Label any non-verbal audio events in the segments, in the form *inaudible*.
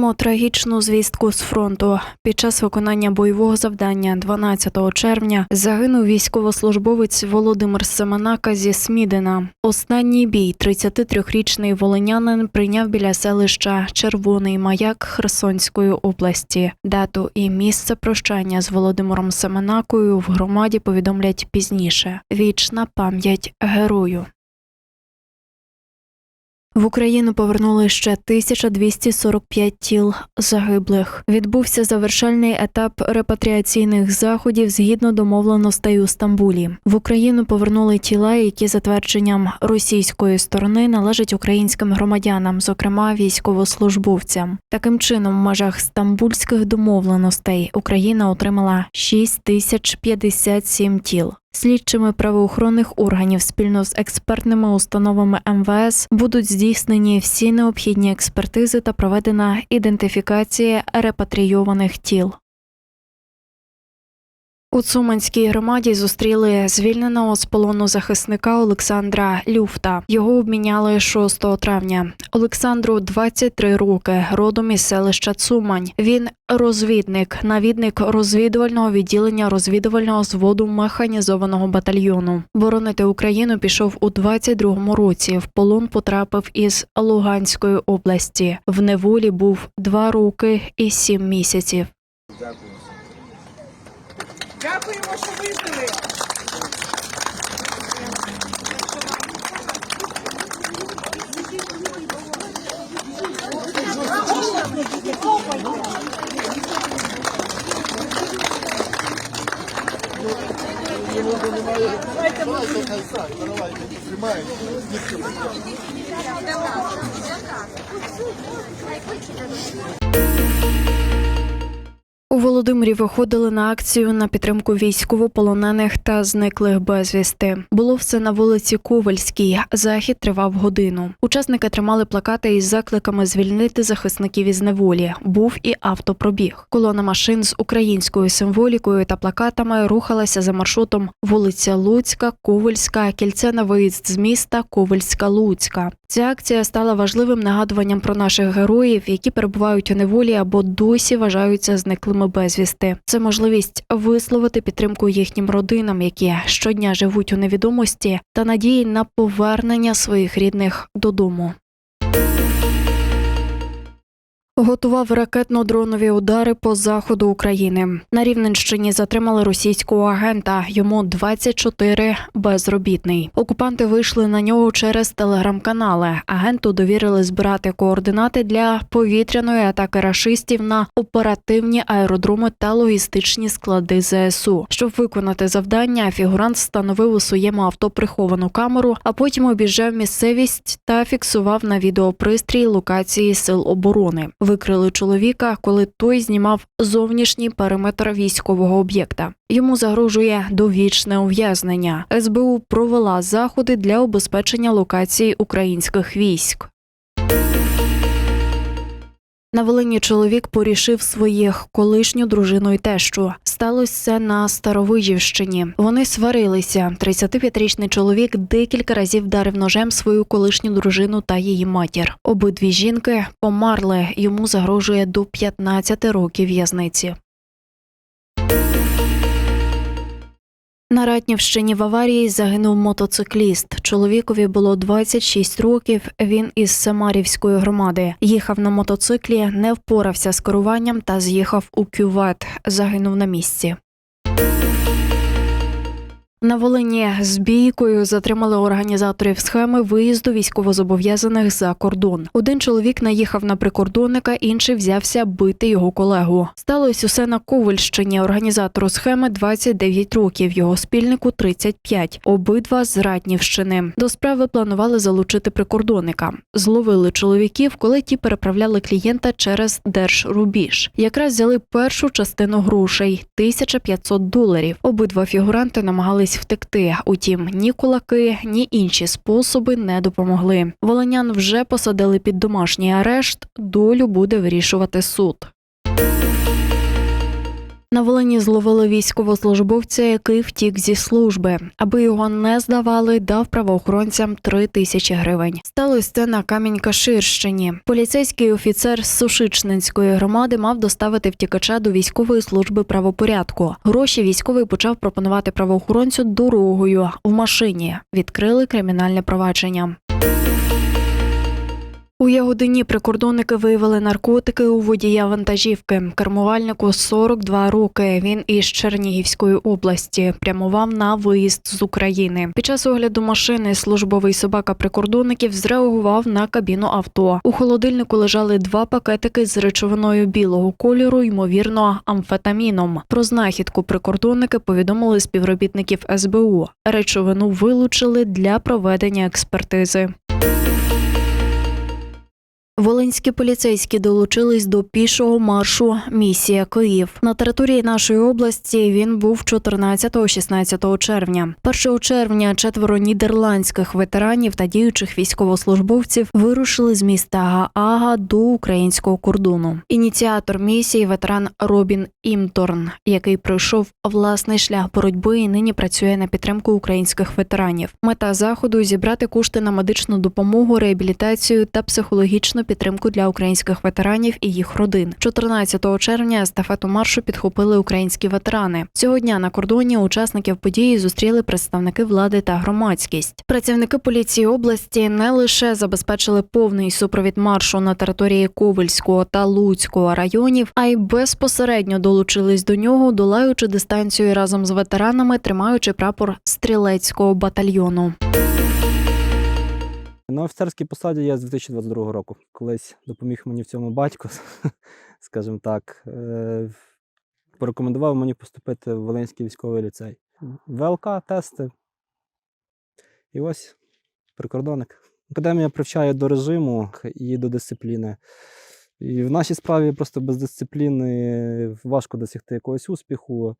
Маємо трагічну звістку з фронту. Під час виконання бойового завдання 12 червня загинув військовослужбовець Володимир Семенака зі Смідина. Останній бій 33-річний волинянин прийняв біля селища Червоний Маяк Херсонської області. Дату і місце прощання з Володимиром Семенакою в громаді повідомлять пізніше. Вічна пам'ять герою. В Україну повернули ще 1245 тіл загиблих. Відбувся завершальний етап репатріаційних заходів згідно домовленостей у Стамбулі. В Україну повернули тіла, які за твердженням російської сторони належать українським громадянам, зокрема військовослужбовцям. Таким чином, в межах стамбульських домовленостей Україна отримала 6057 тіл. Слідчими правоохоронних органів спільно з експертними установами МВС будуть здійснені всі необхідні експертизи та проведена ідентифікація репатрійованих тіл. У Цуманській громаді зустріли звільненого з полону захисника Олександра Люфта. Його обміняли 6 травня. Олександру 23 роки, родом із селища Цумань. Він розвідник, навідник розвідувального відділення розвідувального зводу механізованого батальйону. Боронити Україну пішов у 22-му році. В полон потрапив із Луганської області. В неволі був два роки і сім місяців. Дякуємо, що вижили. У Володимирі виходили на акцію на підтримку військовополонених та зниклих безвісти. Було все на вулиці Ковальській. Захід тривав годину. Учасники тримали плакати із закликами звільнити захисників із неволі. Був і автопробіг. Колона машин з українською символікою та плакатами рухалася за маршрутом вулиця Луцька, Ковальська, кільце на виїзд з міста Ковальська Луцька. Ця акція стала важливим нагадуванням про наших героїв, які перебувають у неволі або досі вважаються зниклими безвісти. Це можливість висловити підтримку їхнім родинам, які щодня живуть у невідомості, та надії на повернення своїх рідних додому. Готував ракетно-дронові удари по заходу України. На Рівненщині затримали російського агента. Йому 24 безробітний. Окупанти вийшли на нього через телеграм-канали. Агенту довірили збирати координати для повітряної атаки рашистів на оперативні аеродроми та логістичні склади ЗСУ. Щоб виконати завдання, фігурант встановив у своєму авто приховану камеру, а потім обіжав місцевість та фіксував на відеопристрій локації сил оборони. Викрили чоловіка, коли той знімав зовнішній периметр військового об'єкта. Йому загрожує довічне ув'язнення. СБУ провела заходи для обезпечення локації українських військ. На Волині чоловік порішив своїх колишню дружину й тещу. Сталося це на Старовижівщині. Вони сварилися. 35-річний чоловік декілька разів вдарив ножем свою колишню дружину та її матір. Обидві жінки померли. Йому загрожує до 15 років в'язниці. На Ратнівщині в аварії загинув мотоцикліст. Чоловікові було 26 років. Він із Самарівської громади. Їхав на мотоциклі, не впорався з керуванням та з'їхав у кювет. Загинув на місці. На Волині з бійкою затримали організаторів схеми виїзду військовозобов'язаних за кордон. Один чоловік наїхав на прикордонника, інший взявся бити його колегу. Сталося усе на Ковальщині. Організатору схеми 29 років, його спільнику 35. Обидва з Ратнівщини. До справи планували залучити прикордонника. Зловили чоловіків, коли ті переправляли клієнта через держрубіж. Якраз взяли першу частину грошей 1500 доларів. Обидва фігуранти намагались втекти. Утім, ні кулаки, ні інші способи не допомогли. Волинян вже посадили під домашній арешт. Долю буде вирішувати суд. На Волині зловили військовослужбовця, який втік зі служби. Аби його не здавали, дав правоохоронцям три тисячі гривень. Сталося це на Камінь-Каширщині. Поліцейський офіцер з Сушичненської громади мав доставити втікача до військової служби правопорядку. Гроші військовий почав пропонувати правоохоронцю дорогою в машині. Відкрили кримінальне провадження. У Ягодині прикордонники виявили наркотики у водія вантажівки. Кермувальнику 42 роки. Він із Чернігівської області прямував на виїзд з України. Під час огляду машини службовий собака прикордонників зреагував на кабіну авто. У холодильнику лежали два пакетики з речовиною білого кольору, ймовірно, амфетаміном. Про знахідку прикордонники повідомили співробітників СБУ. Речовину вилучили для проведення експертизи. Волинські поліцейські долучились до пішого маршу Місія Київ. На території нашої області він був 14-16 червня. 1 червня четверо нідерландських ветеранів та діючих військовослужбовців вирушили з міста Гаага до українського кордону. Ініціатор місії ветеран Робін Імторн, який пройшов власний шлях боротьби і нині працює на підтримку українських ветеранів. Мета заходу зібрати кошти на медичну допомогу, реабілітацію та психологічну підтримку для українських ветеранів і їх родин. 14 червня естафету маршу підхопили українські ветерани. Цього дня на кордоні учасників події зустріли представники влади та громадськість. Працівники поліції області не лише забезпечили повний супровід маршу на території Ковельського та Луцького районів, а й безпосередньо долучились до нього, долаючи дистанцію разом з ветеранами, тримаючи прапор стрілецького батальйону. На офіцерській посаді я з 2022 року. Колись допоміг мені в цьому батько, *laughs* скажімо так. е, Порекомендував мені поступити в Волинський військовий ліцей. ВЛК, тести. І ось прикордонник. Академія привчає до режиму і до дисципліни. І в нашій справі просто без дисципліни важко досягти якогось успіху.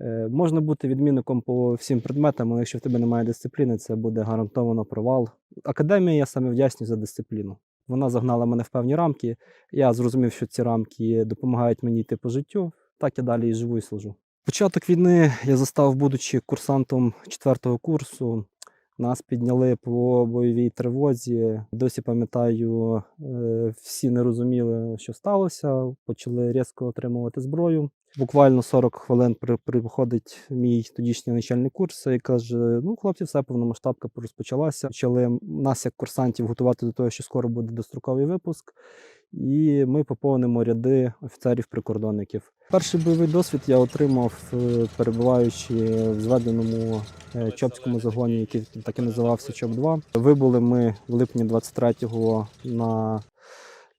Е, Можна бути відмінником по всім предметам, але якщо в тебе немає дисципліни, це буде гарантовано провал. Академія я саме вдячний за дисципліну. Вона загнала мене в певні рамки. Я зрозумів, що ці рамки допомагають мені йти по життю. Так я далі і живу і служу. Початок війни я застав, будучи курсантом четвертого курсу. Нас підняли по бойовій тривозі. Досі пам'ятаю, е, всі не розуміли, що сталося. Почали різко отримувати зброю. Буквально 40 хвилин приходить мій тодішній начальник курсу і каже: Ну, хлопці, все повномасштабка розпочалася. Почали нас, як курсантів, готувати до того, що скоро буде достроковий випуск. І ми поповнимо ряди офіцерів-прикордонників. Перший бойовий досвід я отримав, е, перебуваючи в зведеному е, Чопському загоні, який так і називався ЧОП-2. Вибули ми в липні 23-го на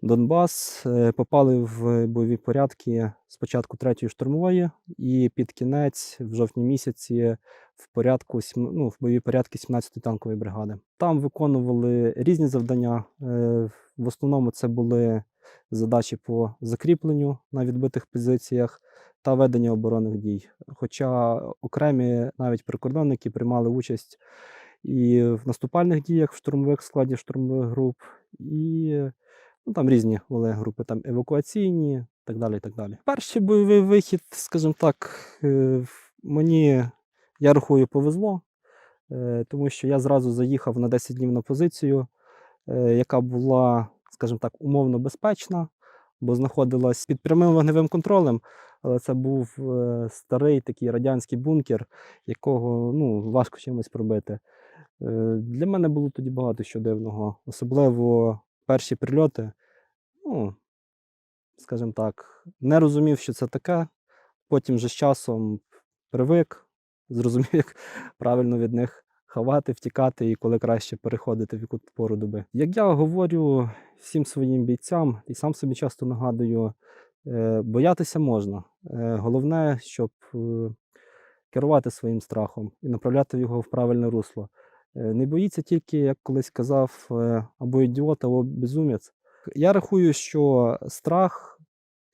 Донбас, е, попали в бойові порядки спочатку 3-ї штурмової і під кінець, в жовтні місяці, в порядку ну, в бойові порядки 17-ї танкової бригади. Там виконували різні завдання. е, В основному це були задачі по закріпленню на відбитих позиціях та ведення оборонних дій. Хоча окремі навіть прикордонники приймали участь і в наступальних діях в штурмових складі штурмових груп, і ну, там різні були групи, там евакуаційні, так далі. і так далі. Перший бойовий вихід, скажімо так, е, мені, я рахую, повезло, е, тому що я зразу заїхав на 10 днів на позицію, е, яка була, скажімо так, умовно безпечна, бо знаходилась під прямим вогневим контролем. Але це був старий такий радянський бункер, якого ну, важко чимось пробити. Для мене було тоді багато що дивного, особливо перші прильоти. Ну, скажімо так, не розумів, що це таке. Потім вже з часом привик, *laughs* зрозумів, як правильно від них ховати, втікати і коли краще переходити в яку пору доби. Як я говорю всім своїм бійцям, і сам собі часто нагадую, е, боятися можна. Е, Головне, щоб е, керувати своїм страхом і направляти його в правильне русло. Е, Не боїться тільки, як колись казав, е, або ідіот, або безумець. Я рахую, що страх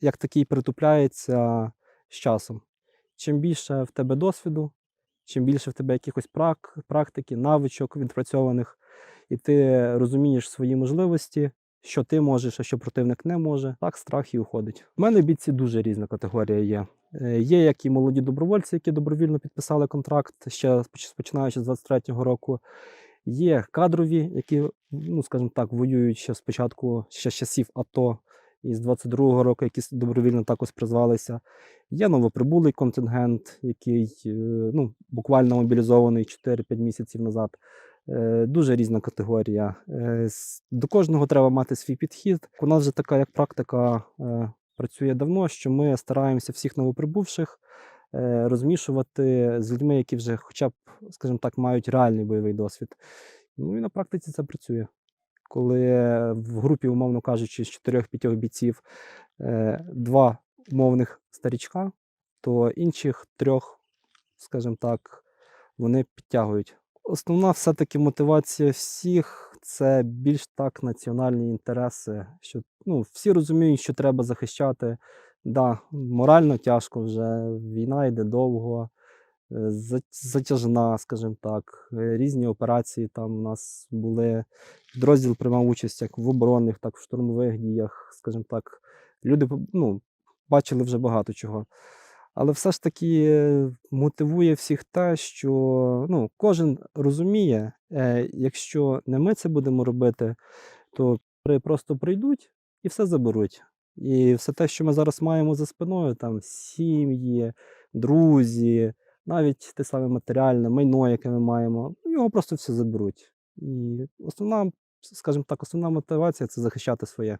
як такий притупляється з часом. Чим більше в тебе досвіду, чим більше в тебе якихось прак, практики, навичок відпрацьованих, і ти розумієш свої можливості, що ти можеш, а що противник не може, так страх і уходить. У мене бійці дуже різна категорія є. Е, Є як і молоді добровольці, які добровільно підписали контракт ще починаючи з 23-го року. Є кадрові, які, ну скажімо так, воюють ще спочатку ще з часів АТО і з 22-го року, які добровільно також призвалися. Є новоприбулий контингент, який е, ну, буквально мобілізований 4-5 місяців назад. Е, Дуже різна категорія. До кожного треба мати свій підхід. У нас вже така як практика працює давно, що ми стараємося всіх новоприбувших е, розмішувати з людьми, які вже хоча б, скажімо так, мають реальний бойовий досвід. Ну і на практиці це працює. Коли в групі, умовно кажучи, з 4-5 бійців е, два умовних старічка, то інших трьох, скажімо так, вони підтягують. Основна все-таки мотивація всіх це більш так національні інтереси. Що ну, всі розуміють, що треба захищати. Да, морально тяжко вже, війна йде довго, е, затяжна, скажімо так. е, Різні операції там у нас були. Підрозділ приймав участь як в оборонних, так в штурмових діях, скажімо так. Люди ну, бачили вже багато чого. Але все ж таки е, мотивує всіх те, що ну, кожен розуміє, е, якщо не ми це будемо робити, то просто прийдуть і все заберуть. І все те, що ми зараз маємо за спиною, там сім'ї, друзі, навіть те саме матеріальне майно, яке ми маємо, ну, його просто все заберуть. І основна, скажімо так, основна мотивація це захищати своє.